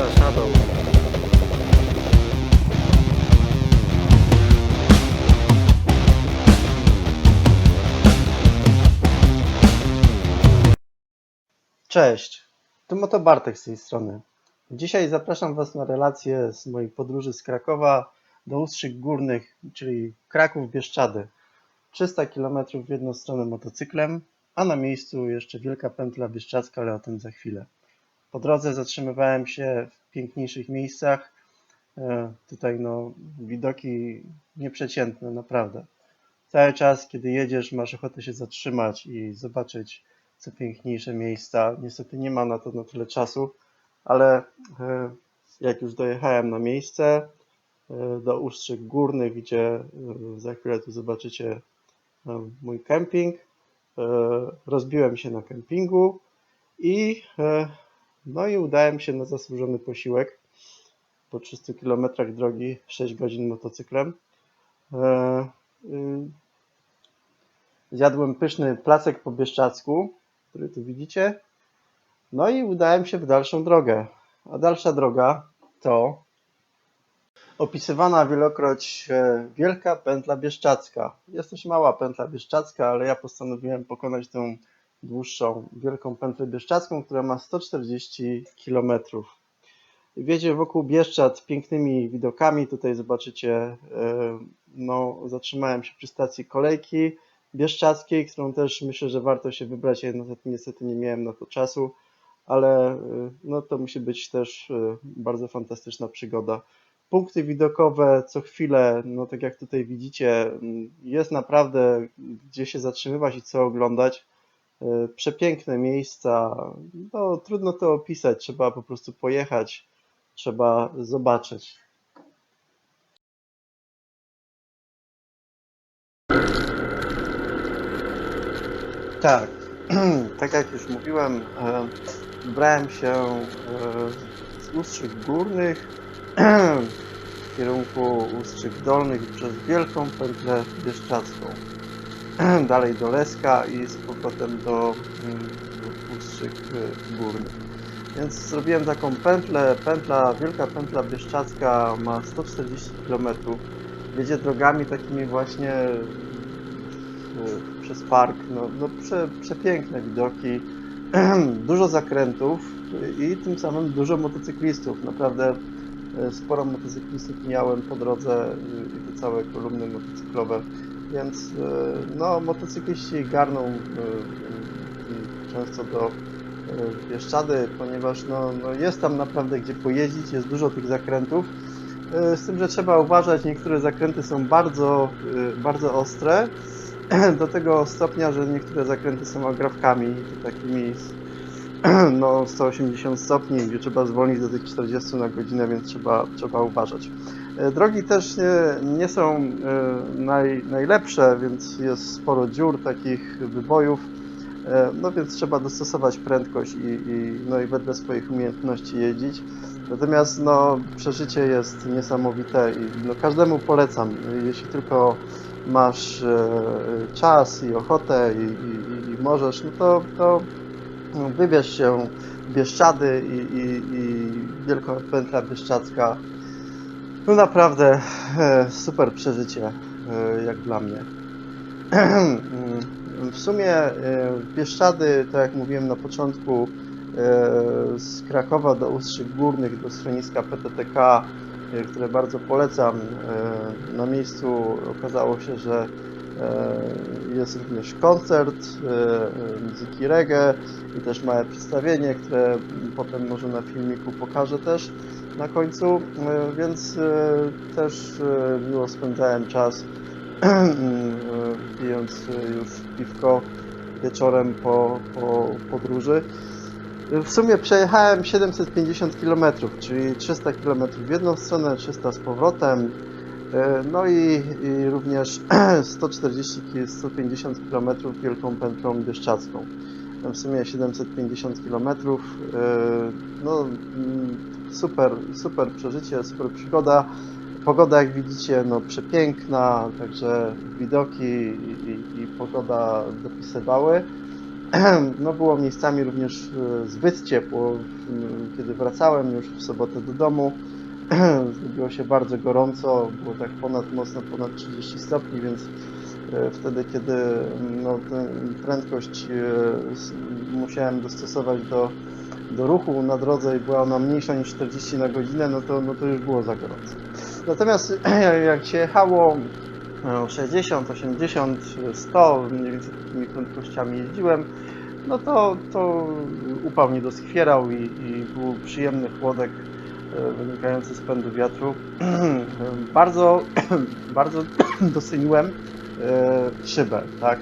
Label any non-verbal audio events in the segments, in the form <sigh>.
Panda Shadow. Cześć, tu Moto Bartek z tej strony. Dzisiaj zapraszam Was na relację z mojej podróży z Krakowa do Ustrzyk Górnych, czyli Kraków Bieszczady. 300 km w jedną stronę motocyklem, a na miejscu jeszcze wielka pętla bieszczadzka, ale o tym za chwilę. Po drodze zatrzymywałem się w piękniejszych miejscach. E, Tutaj no, widoki nieprzeciętne, naprawdę. Cały czas, kiedy jedziesz, masz ochotę się zatrzymać i zobaczyć co piękniejsze miejsca. Niestety nie ma na to na tyle czasu, ale e, jak już dojechałem na miejsce e, do Ustrzyk Górnych, gdzie za chwilę tu zobaczycie mój kemping, rozbiłem się na kempingu i no i udałem się na zasłużony posiłek po 300 km drogi 6 godzin motocyklem. E, y, Zjadłem pyszny placek po bieszczacku, który tu widzicie. No i udałem się w dalszą drogę. A dalsza droga to opisywana wielokroć e, Wielka Pętla Bieszczacka. Jest też mała pętla bieszczacka, ale ja postanowiłem pokonać tą dłuższą Wielką Pętlę Bieszczacką, która ma 140 km. Wiedzie wokół Bieszczad pięknymi widokami. Tutaj zobaczycie, e, no, zatrzymałem się przy stacji kolejki Bieszczackiej, którą też myślę, że warto się wybrać. Ja niestety, nie miałem na to czasu, ale y, no, to musi być też y, bardzo fantastyczna przygoda. Punkty widokowe co chwilę, no tak jak tutaj widzicie, jest naprawdę gdzie się zatrzymywać i co oglądać. Y, Przepiękne miejsca, no trudno to opisać, trzeba po prostu pojechać, trzeba zobaczyć. Tak, <clears throat> tak jak już mówiłem, e, wybrałem się e, z Ustrzyk Górnych <clears throat> w kierunku Ustrzyk Dolnych przez Wielką Pętlę Bieszczacką. <clears throat> Dalej do Leska i z powrotem do mm, Ustrzyk e, Górnych. Więc zrobiłem taką pętlę, pętla, Wielka Pętla Bieszczacka ma 140 km. Jedzie drogami takimi właśnie y, przez park. No, no prze, przepiękne widoki, <clears throat> dużo zakrętów i tym samym dużo motocyklistów. Naprawdę y, sporo motocyklistów miałem po drodze y, i te całe kolumny motocyklowe, więc y, no, motocykliści garną y, często do y, Bieszczady, ponieważ no, no jest tam naprawdę gdzie pojeździć, jest dużo tych zakrętów. Z tym, że trzeba uważać, niektóre zakręty są bardzo, bardzo ostre, <clears throat> do tego stopnia, że niektóre zakręty są agrafkami, takimi <clears throat> no, 180 stopni, gdzie trzeba zwolnić do tych 40 na godzinę, więc trzeba, trzeba uważać. E, Drogi też nie, nie są e, naj, najlepsze, więc jest sporo dziur, takich wybojów, e, no więc trzeba dostosować prędkość i, i, no i wedle swoich umiejętności jeździć. Natomiast no, przeżycie jest niesamowite i no, każdemu polecam, jeśli tylko masz czas i ochotę i, i, i możesz, no to, to wybierz się Bieszczady i, i, i Wielka Pętla Bieszczadzka. No naprawdę e, super przeżycie, e, jak dla mnie. <clears throat> W sumie e, Bieszczady, tak jak mówiłem na początku, z Krakowa do Ustrzyk Górnych, do schroniska PTTK, które bardzo polecam. Na miejscu okazało się, że jest również koncert muzyki reggae i też małe przedstawienie, które potem może na filmiku pokażę też na końcu, e, więc e, też e, miło spędzałem czas <clears throat> pijąc już piwko wieczorem po, po podróży. W sumie przejechałem 750 km, czyli 300 km w jedną stronę, 300 z powrotem. No i, i również <clears throat> 140 ki- 150 km wielką pętlą bieszczacką. W sumie 750 km. No, mm, super, super przeżycie, super przygoda. Pogoda, jak widzicie, no przepiękna, także widoki i, i, i pogoda dopisywały. <clears throat> no było miejscami również e, zbyt ciepło. W- Kiedy wracałem już w sobotę do domu, <clears throat> zrobiło się bardzo gorąco, było tak ponad, mocno ponad 30 stopni, więc e, wtedy, kiedy no, tę prędkość e, musiałem dostosować do, do ruchu na drodze i była ona mniejsza niż 40 na godzinę, no to, no to już było za gorąco. Natomiast <clears throat> jak się jechało e, 60, 80, 100, mniej więcej takimi prędkościami jeździłem, no to, to upał nie doskwierał i, i był przyjemny chłodek e, wynikający z pędu wiatru. <clears throat> bardzo, <clears throat> bardzo doceniłem e, szybę, tak.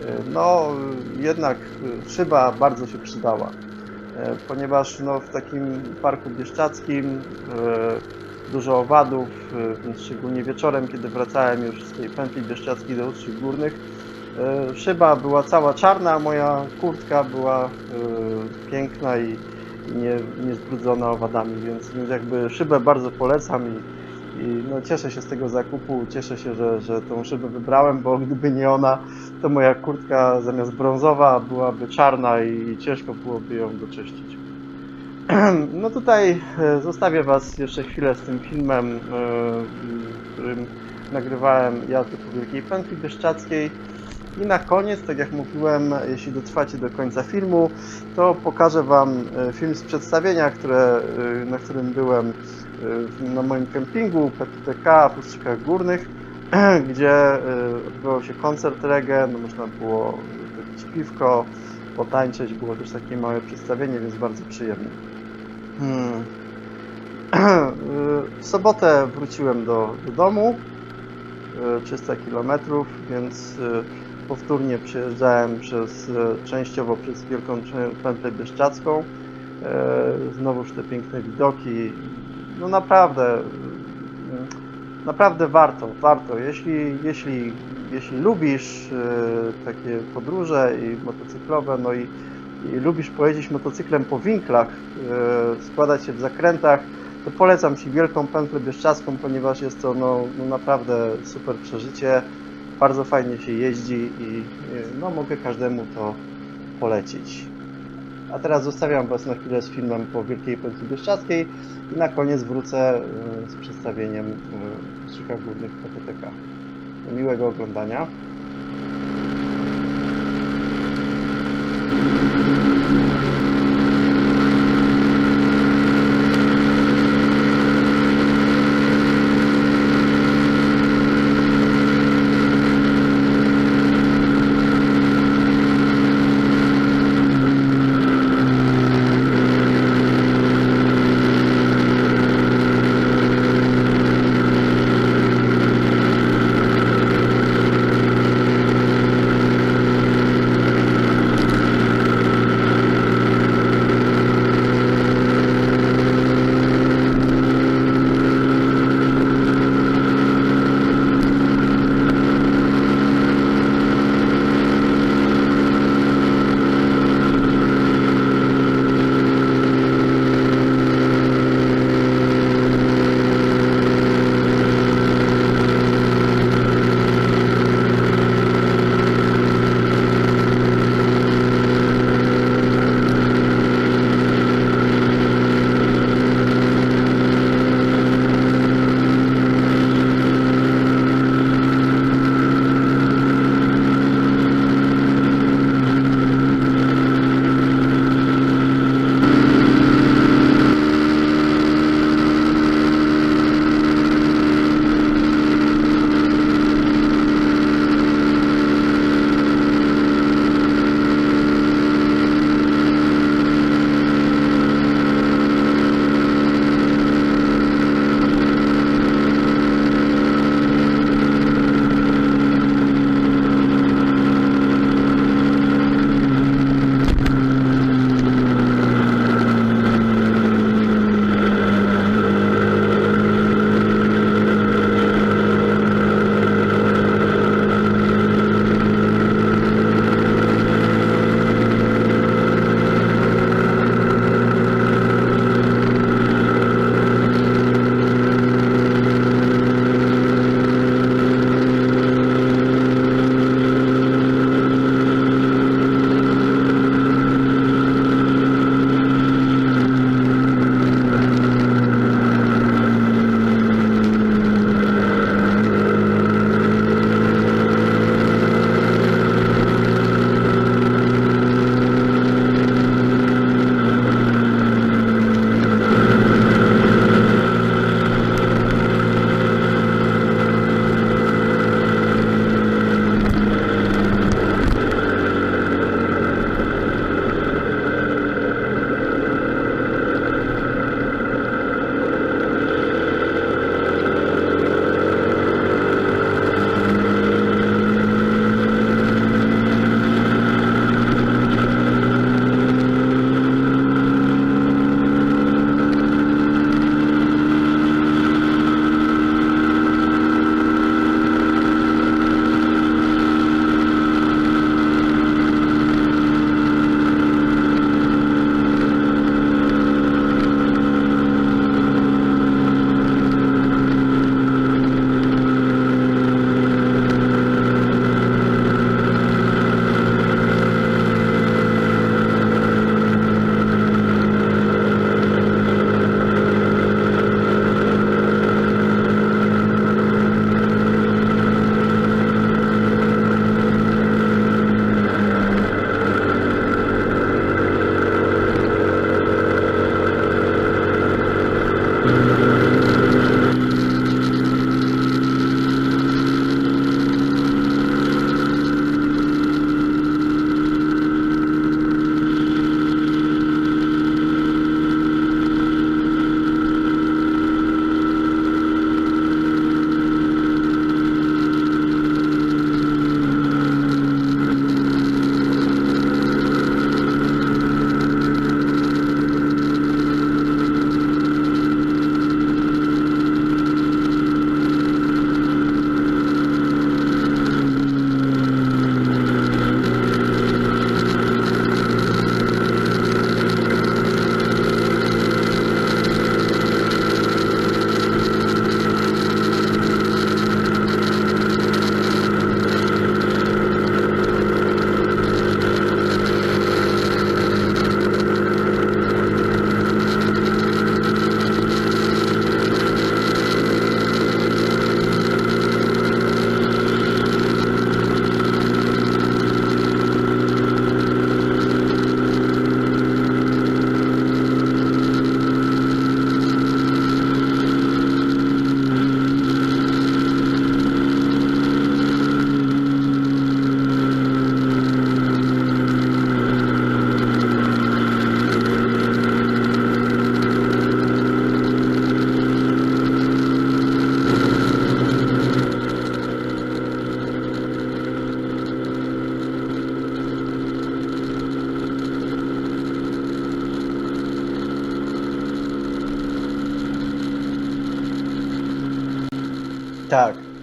E, No, jednak szyba bardzo się przydała, ponieważ no, w takim parku bieszczackim e, dużo owadów, e, więc szczególnie wieczorem, kiedy wracałem już z tej pętli bieszczackiej do Ustrzych Górnych, e, szyba była cała czarna, a moja kurtka była e, piękna i, i nie, niezbrudzona owadami, więc, więc jakby szybę bardzo polecam i, i no, cieszę się z tego zakupu, cieszę się, że, że tą szybę wybrałem, bo gdyby nie ona, to moja kurtka zamiast brązowa byłaby czarna i ciężko byłoby ją doczyścić. <clears throat> No tutaj e, zostawię Was jeszcze chwilę z tym filmem, e, którym nagrywałem jazdy po Wielkiej Pętli Bieszczackiej. I na koniec, tak jak mówiłem, jeśli dotrwacie do końca filmu, to pokażę Wam e, film z przedstawienia, które, e, na którym byłem e, na moim kempingu PTTK w Ustrzykach Górnych, <clears throat> gdzie odbywał się koncert reggae, no można było wypić piwko, potańczyć, było też takie małe przedstawienie, więc bardzo przyjemnie. Hmm. <clears throat> W sobotę wróciłem do, do domu, e, 300 km, więc powtórnie przejeżdżałem przez, e, częściowo przez Wielką Pętlę Bieszczacką. E, Znowuż te piękne widoki. No naprawdę, mm, naprawdę warto, warto. Jeśli, jeśli, jeśli lubisz e, takie podróże i motocyklowe, no i, i lubisz pojeździć motocyklem po winklach, składać się w zakrętach, to polecam Ci Wielką Pętlę Bieszczacką, ponieważ jest to no, no naprawdę super przeżycie. Bardzo fajnie się jeździ i e, no, mogę każdemu to polecić. A teraz zostawiam Was na chwilę z filmem po Wielkiej Pętli Bieszczackiej i na koniec wrócę e, z przedstawieniem w Strzykach Górnych PTTK. Miłego oglądania.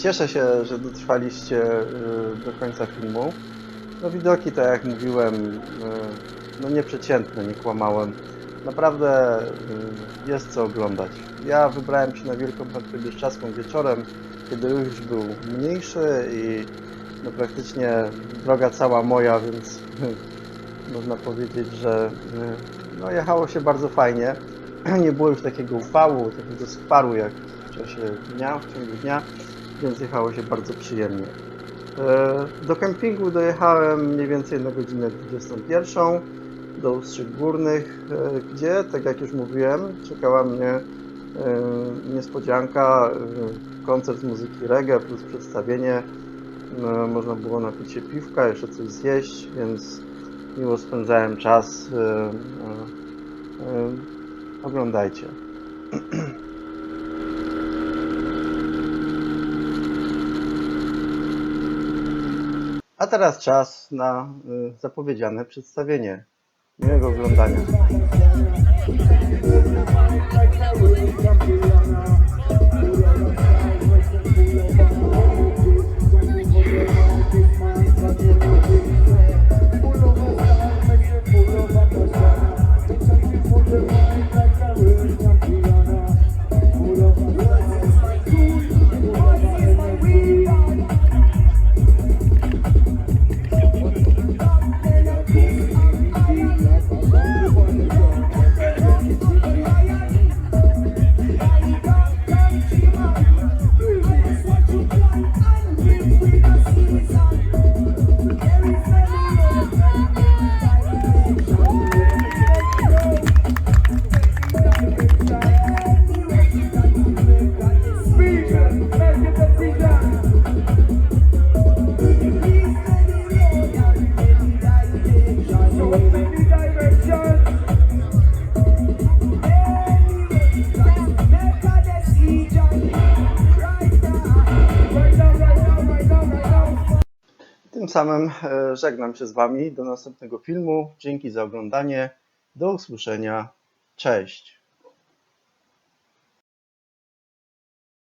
Cieszę się, że dotrwaliście y, do końca filmu. No widoki, tak jak mówiłem, y, no nieprzeciętne, nie kłamałem. Naprawdę y, jest co oglądać. Ja wybrałem się na Wielką Parkę Bieszczadzką wieczorem, kiedy już był mniejszy i no praktycznie droga cała moja, więc <laughs> można powiedzieć, że no jechało się bardzo fajnie. <clears throat> Nie było już takiego upału, takiego sparu jak w czasie dnia, w ciągu dnia, więc jechało się bardzo przyjemnie. E, Do kempingu dojechałem mniej więcej na godzinę 21 do Ustrzyk Górnych, e, gdzie, tak jak już mówiłem, czekała mnie e, niespodzianka, koncert muzyki reggae plus przedstawienie. E, Można było napić się piwka, jeszcze coś zjeść, więc miło spędzałem czas. Oglądajcie. <clears throat> A teraz czas na y, zapowiedziane przedstawienie. Miłego oglądania. Samym e, żegnam się z Wami. Do następnego filmu. Dzięki za oglądanie. Do usłyszenia. Cześć.